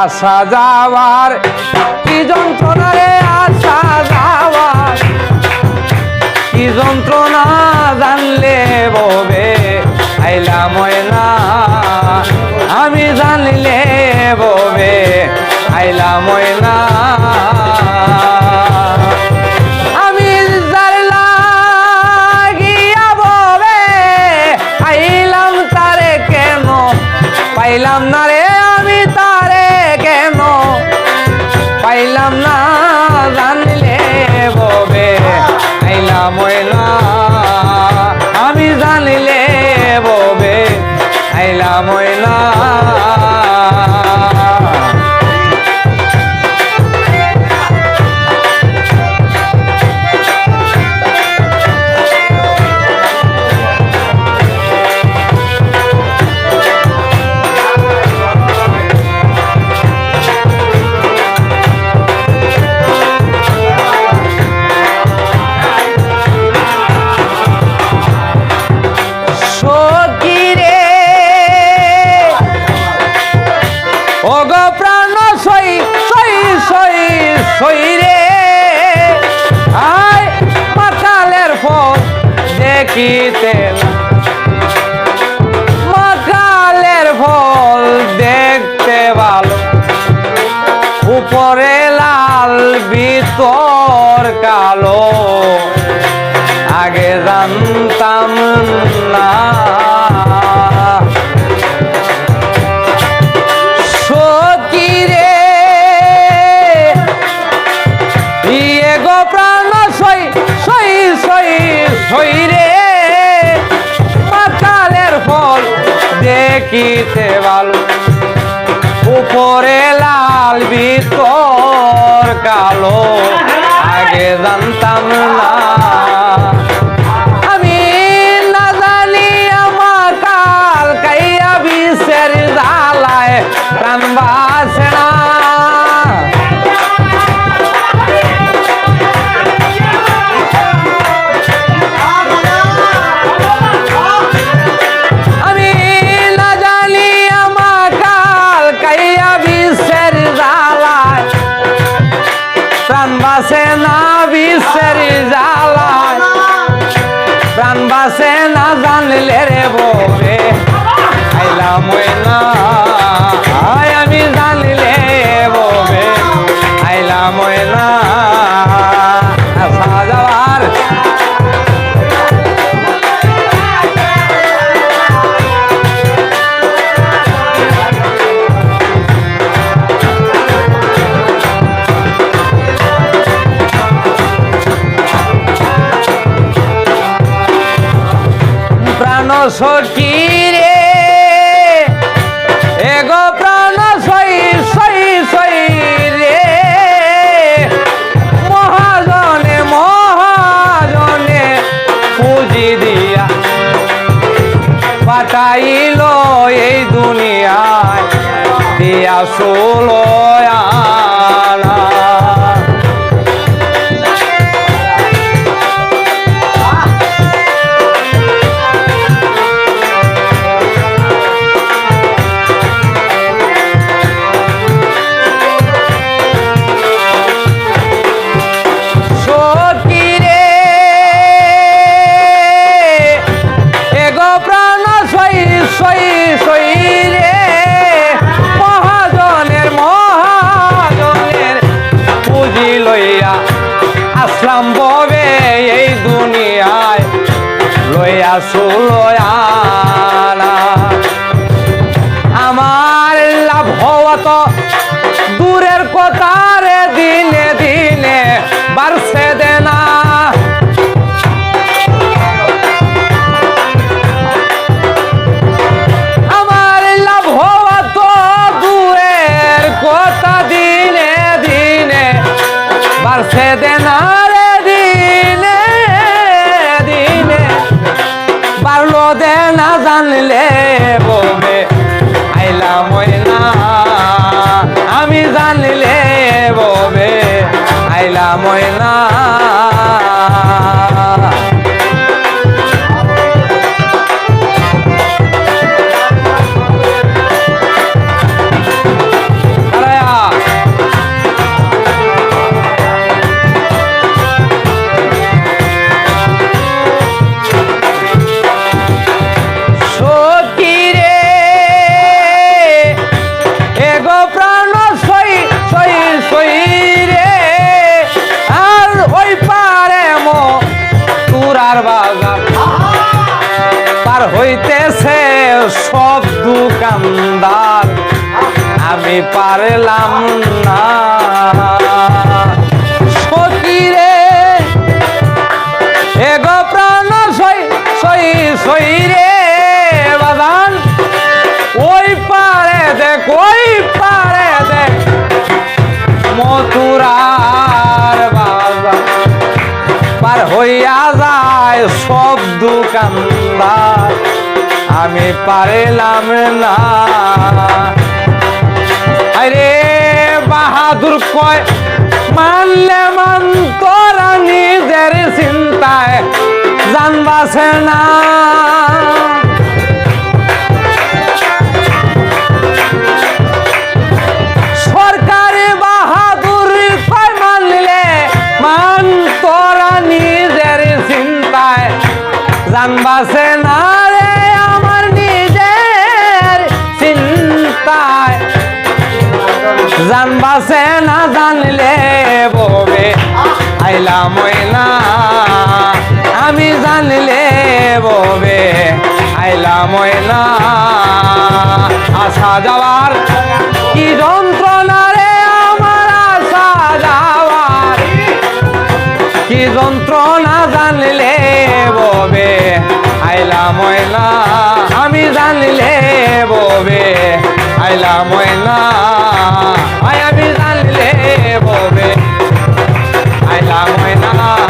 আসা যাওয়ার কি যন্ত্রণা রে, আসা যাওয়ার কি যন্ত্রণা জানলে ববে? আইলা ময়না, আমি জানলে ববে? আইলা ময়না পাইলাম না রে ময়না আমি জানিলে ববে আইলাম ময়না দেখিতে মাকালের ফল দেখতে ভালো। উপরে লাল, ভিতর কালো। আগে জানতাম না। প্রাণ সই সই সই সই পাতালের ফল দেখিতে ভালো। উপরে লাল ভিতর কালো আগে জানতাম না। না জানলে রে ববে আইলাম সখী রে এগো প্রাণ সই সই সই রে। মহাজনে মহাজনে পুঁজি দিয়া পাঠাইল এই দুনিয়ায়। দিয়া ষোলো লইয়া আমার লাভ হওয়া তো দূরের কথা রে, দিনে দিনে বাড়ছে দেনা আমার লাভ দূরের কথা দিনে দিনে বাড়ছে দেনা রে, দিনে দেনা জানলে ববে আইলা ময়না। আমি জানলে বৌবে আইলা ময়না। আমি পারলাম না। সকিরে এগো প্রাণ সই সই সই রে বাদান ওই পারে দেখ ওই পারে দেখ মথুরার বাজার। পার হইয়া যায় সব দোকানদার। আমি পারলাম না। আরে বাহাদুর কয়? মানলে মান তোরা নিজের চিন্তায় জানবাসে না। জানবাসে না রে আমার নিজের চিন্তায়। জানবাসে না জানলে ববে। আইলাম না, আমি জানলে ববে। আইলাম না, আসা যাওয়ার কি যন্ত্রণা রে আমার আসা যাওয়ার? কি যন্ত্রণা জানলে ববে। আইলা ময়না আমি জানলে ববে। আইলা ময়না। আই আমি জানলে ববে। আইলা ময়না।